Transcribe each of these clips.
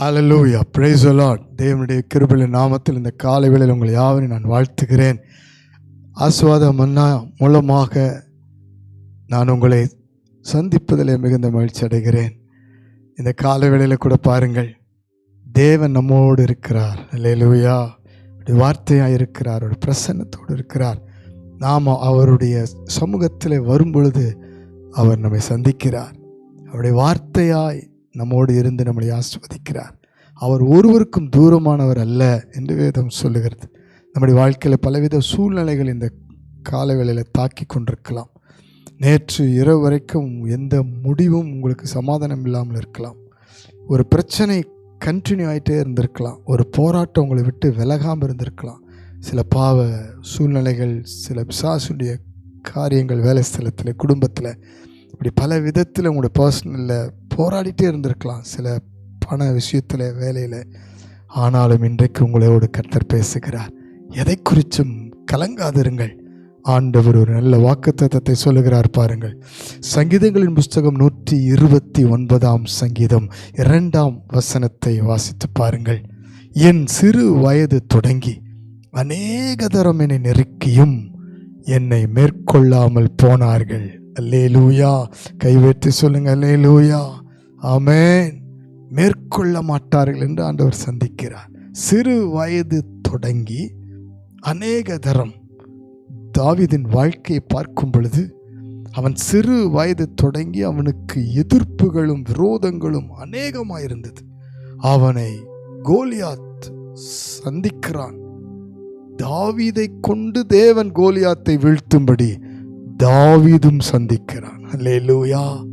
Hallelujah praise allot தேவனுடைய கிருபையின் நாமத்தில் இந்த காலை வேளையில் உங்களை யாவரையும் நான் வாழ்த்துகிறேன். ஆஸ்வாத மன்னா மூலமாக நான் உங்களை சந்திப்பதில் மிகுந்த மகிழ்ச்சி அடைகிறேன். இந்த காலை வேளையில் கூட பாருங்கள். தேவன் நம்மோடு இருக்கிறார். லூயா அப்படி வார்த்தையாக இருக்கிறார் ஒரு பிரசன்னத்தோடு இருக்கிறார். நாம் அவருடைய சமூகத்தில் வரும் பொழுது அவர் நம்மை சந்திக்கிறார். அவருடைய வார்த்தையாய் நம்மோடு இருந்து நம்மளை ஆஸ்வதிக்கிறார் அவர் ஒருவருக்கும் தூரமானவர் அல்ல என்று வேதம் சொல்லுகிறது. நம்முடைய வாழ்க்கையில் பலவித சூழ்நிலைகள் இந்த காலவேளையில் தாக்கி கொண்டிருக்கலாம். நேற்று இரவு வரைக்கும் எந்த முடிவும் உங்களுக்கு சமாதானம் இல்லாமல் இருக்கலாம். ஒரு பிரச்சனை கண்டினியூ ஆகிட்டே இருந்திருக்கலாம். ஒரு போராட்டம் உங்களை விட்டு விலகாமல் இருந்திருக்கலாம். சில பாவ சூழ்நிலைகள் சில பிசாசுடைய காரியங்கள் வேலை ஸ்தலத்தில் குடும்பத்தில் இப்படி பல விதத்தில் உங்களுடைய பர்சனலில் போராடிட்டே இருந்திருக்கலாம் சில பண விஷயத்தில் வேலையில். ஆனாலும் இன்றைக்கு உங்களோடு கத்தர் பேசுகிறார். எதை குறித்தும் கலங்காதிருங்கள். ஆண்டவர் ஒரு நல்ல வாக்குத்தத்தத்தை சொல்லுகிறார் பாருங்கள். சங்கீதங்களின் புஸ்தகம் நூற்றி இருபத்தி ஒன்பதாம் சங்கீதம் இரண்டாம் வசனத்தை வாசித்து பாருங்கள். என் சிறு வயது தொடங்கி அநேக தரம் என்னை நெருக்கியும் என்னை மேற்கொள்ளாமல் போனார்கள். அல்லே லூயா கைவேற்றி சொல்லுங்க அல்லேலூயா. அமேன் மேற்கொள்ள மாட்டார்கள் என்று ஆண்டவர் சந்திக்கிறார். சிறு வயது தொடங்கி அநேக தரம் தாவிதின் வாழ்க்கையை பார்க்கும் பொழுது அவன் சிறு வயது தொடங்கி அவனுக்கு எதிர்ப்புகளும் விரோதங்களும் அநேகமாயிருந்தது. அவனை கோலியாத் சந்திக்கிறான். தாவிதை கொண்டு தேவன் கோலியாத்தை வீழ்த்தும்படி தாவீதும் சந்திக்கிறான். அல்லேலூயா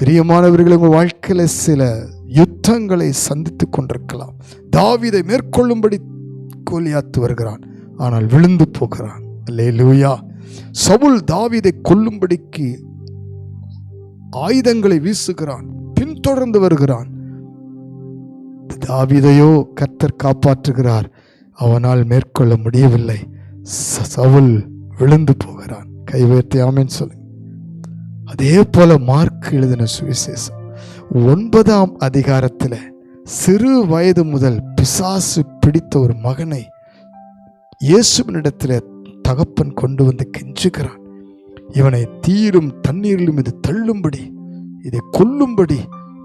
பிரியமானவர்கள் உங்கள் வாழ்க்கையில் சில யுத்தங்களை சந்தித்து கொண்டிருக்கலாம். தாவிதை மேற்கொள்ளும்படி கோலியாத்து வருகிறான் ஆனால் விழுந்து போகிறான். அல்லேலூயா. சவுல் தாவீதை கொல்லும்படிக்கு ஆயுதங்களை வீசுகிறான் பின்தொடர்ந்து வருகிறான். தாவிதையோ கர்த்தர் காப்பாற்றுகிறார் அவனால் மேற்கொள்ள முடியவில்லை. சவுல் விழுந்து போகிறான். கைவேற்றி ஆமென் சொல்லுங்க. அதே போல மார்க் எழுதின சுவிசேஷம். ஒன்பதாம் அதிகாரத்தில் சிறு வயது முதல் பிசாசு பிடித்த ஒரு மகனை இயேசுவனிடத்தில் தகப்பன் கொண்டு வந்து கெஞ்சுகிறான். இவனை தீரும் தண்ணீரிலும் இது தள்ளும்படி இதை கொல்லும்படி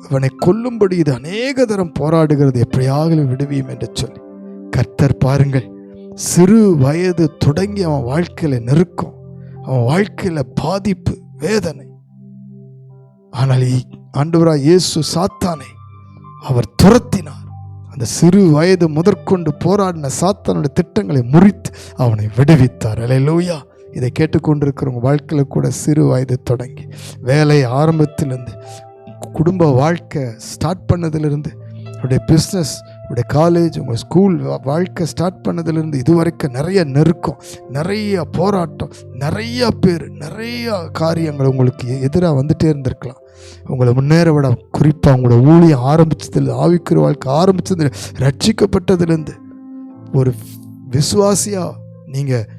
இவனை கொல்லும்படி இது அநேக தரம் போராடுகிறது. எப்படியாக விடுவியும் என்று சொல்லி கர்த்தர் பாருங்கள் சிறு வயது தொடங்கி அவன் வாழ்க்கையில் நெருக்கம் அவன் வாழ்க்கையில் பாதிப்பு வேதனை ஆனால் இ- ஆண்டவராய் இயேசு சாத்தானை அவர் துரத்தினார். அந்த சிறு வயது முதற்கொண்டு போராடின சாத்தானுடைய திட்டங்களை முறித்து அவனை விடுவித்தார். அல்லேலூயா இதை கேட்டுக்கொண்டிருக்கிறவங்க வாழ்க்கையில் கூட சிறு வயது தொடங்கி வேலை ஆரம்பத்திலிருந்து குடும்ப வாழ்க்கை ஸ்டார்ட் பண்ணதிலிருந்து உடைய பிஸ்னஸ் உடைய காலேஜ் உங்கள் ஸ்கூல் வாழ்க்கை ஸ்டார்ட் பண்ணதுலேருந்து இது வரைக்கும் நிறைய நெருக்கம் நிறைய போராட்டம் நிறைய பேர் நிறைய காரியங்கள் உங்களுக்கு எதிராக வந்துகிட்டே இருந்திருக்கலாம். உங்களை முன்னேற விட குறிப்பாக உங்களோட ஊழியம் ஆரம்பிச்சதில் ஆவிக்குற வாழ்க்கை ஆரம்பிச்சது ரட்சிக்கப்பட்டதுலேருந்து ஒரு விசுவாசியாக நீங்கள்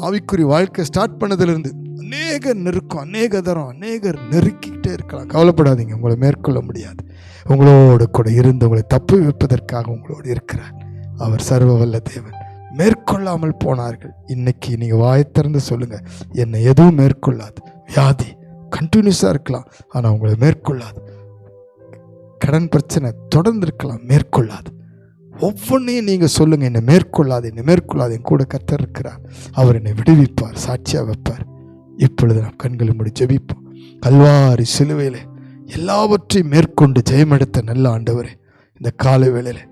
ஆவிக்குறி வாழ்க்கை ஸ்டார்ட் பண்ணதுலேருந்து அநேக நெருக்கம் அநேக தரம் அநேகர் நெருக்கிக்கிட்டே இருக்கலாம். கவலைப்படாதீங்க உங்களை மேற்கொள்ள முடியாது. உங்களோடு கூட இருந்து உங்களை தப்பு வைப்பதற்காக உங்களோடு இருக்கிறார். அவர் சர்வ வல்ல தேவன். மேற்கொள்ளாமல் போனார்கள். இன்னைக்கு நீங்கள் வாய் திறந்து சொல்லுங்கள் என்னை எதுவும் மேற்கொள்ளாது. வியாதி கண்டினியூஸாக இருக்கலாம். ஆனால் உங்களை மேற்கொள்ளாது. கடன் பிரச்சனை தொடர்ந்து இருக்கலாம் மேற்கொள்ளாது. ஒவ்வொன்றையும் நீங்கள் சொல்லுங்கள் என்னை மேற்கொள்ளாது என்னை மேற்கொள்ளாது. என் கூட கத்தர் இருக்கிறார். அவர் என்னை விடுவிப்பார் சாட்சியாக வைப்பார். இப்பொழுது நாம் கண்களை மூடி ஜெபிப்போம். கல்வாரி சிலுவையில் எல்லாவற்றையும் மேற்கொண்டு ஜெயமெடுத்த நல்ல ஆண்டவரே இந்த காலை வேளையில்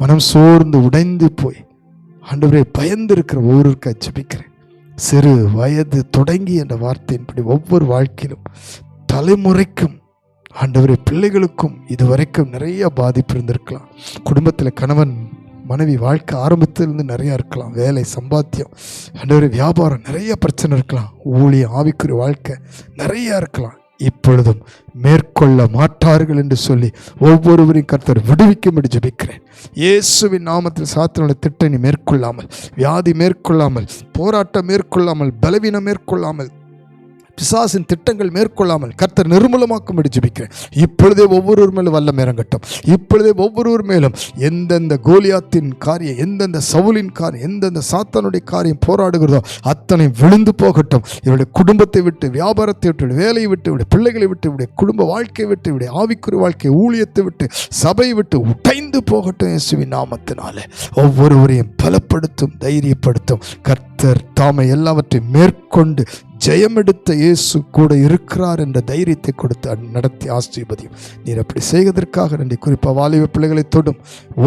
மனம் சோர்ந்து உடைந்து போய் ஆண்டவரே பயந்து இருக்கிற ஒவ்வொருக்கா ஜபிக்கிறேன். சிறு வயது தொடங்கி என்ற வார்த்தையின்படி ஒவ்வொரு வாழ்க்கையிலும் தலைமுறைக்கும் ஆண்டவரை பிள்ளைகளுக்கும் இதுவரைக்கும் நிறைய பாதிப்பு இருந்திருக்கலாம். குடும்பத்தில் கணவன் மனைவி வாழ்க்கை ஆரம்பத்திலிருந்து நிறையா இருக்கலாம். வேலை சம்பாத்தியம் ஆண்டவரே வியாபாரம் நிறைய பிரச்சனை இருக்கலாம். ஊழியம் ஆவிக்குரிய வாழ்க்கை நிறையா இருக்கலாம். இப்பொழுதும் மேற்கொள்ள மாட்டார்கள் என்று சொல்லி ஒவ்வொருவரையும் கர்த்தர் விடுவிக்கும்படி ஜபிக்கிறேன். இயேசுவின் நாமத்தில் சாத்தனோட திட்டனை மேற்கொள்ளாமல் வியாதி மேற்கொள்ளாமல் போராட்டம் மேற்கொள்ளாமல் பலவீனம் மேற்கொள்ளாமல் பிசாசின் திட்டங்கள் மேற்கொள்ளாமல் கர்த்தர் நிர்மூலமாக்கும்படி ஜெபிக்கிறேன். இப்பொழுதே ஒவ்வொருவர் மேலும் வல்லம் இறங்கட்டும். இப்பொழுதே ஒவ்வொருவர் மேலும் எந்தெந்த கோலியாத்தின் காரியம் எந்தெந்த சவுலின் காரியம் எந்தெந்த சாத்தானுடைய காரியம் போராடுகிறதோ அத்தனை விழுந்து போகட்டும். இவருடைய குடும்பத்தை விட்டு வியாபாரத்தை விட்டு வேலையை விட்டு இவருடைய பிள்ளைகளை விட்டு இவருடைய குடும்ப வாழ்க்கையை விட்டு இவருடைய ஆவிக்குறி வாழ்க்கை ஊழியத்தை விட்டு சபையை விட்டு உடைந்து போகட்டும் இயேசுவின் நாமத்தினாலே. ஒவ்வொருவரையும் பலப்படுத்தும் தைரியப்படுத்தும். கர்த்தர் தாமை எல்லாவற்றையும் மேற்கொண்டு ஜெயமெடுத்த இயேசு கூட இருக்கிறார் என்ற தைரியத்தை கொடுத்து நடத்தி ஆசீர்வதியும் நீர் அப்படி செய்வதற்காக நன்றி. குறிப்பாக வாலிப பிள்ளைகளை தொடும்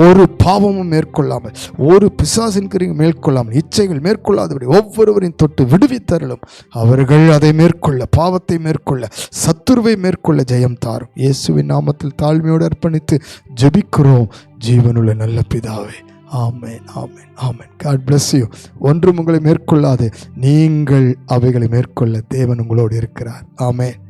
ஒரு பாவமும் மேற்கொள்ளாமல் ஒரு பிசாசின் கிரியும் மேற்கொள்ளாமல் இச்சைகள் மேற்கொள்ளாதபடி ஒவ்வொருவரையும் தொட்டு விடுவித்தருளும். அவர்கள் அதை மேற்கொள்ள பாவத்தை மேற்கொள்ள சத்துருவை மேற்கொள்ள ஜெயம் தாரும். இயேசுவின் நாமத்தில் தாழ்மையோடு அர்ப்பணித்து ஜெபிக்கிறோம். ஜீவனுள்ள நல்ல பிதாவே. ஆமேன் ஆமேன் ஆமேன். காட் பிளஸ் யூ ஒன்றும் உங்களை மேற்கொள்ளாது. நீங்கள் அவைகளை மேற்கொள்ள தேவன் உங்களோடு இருக்கிறார். ஆமேன்.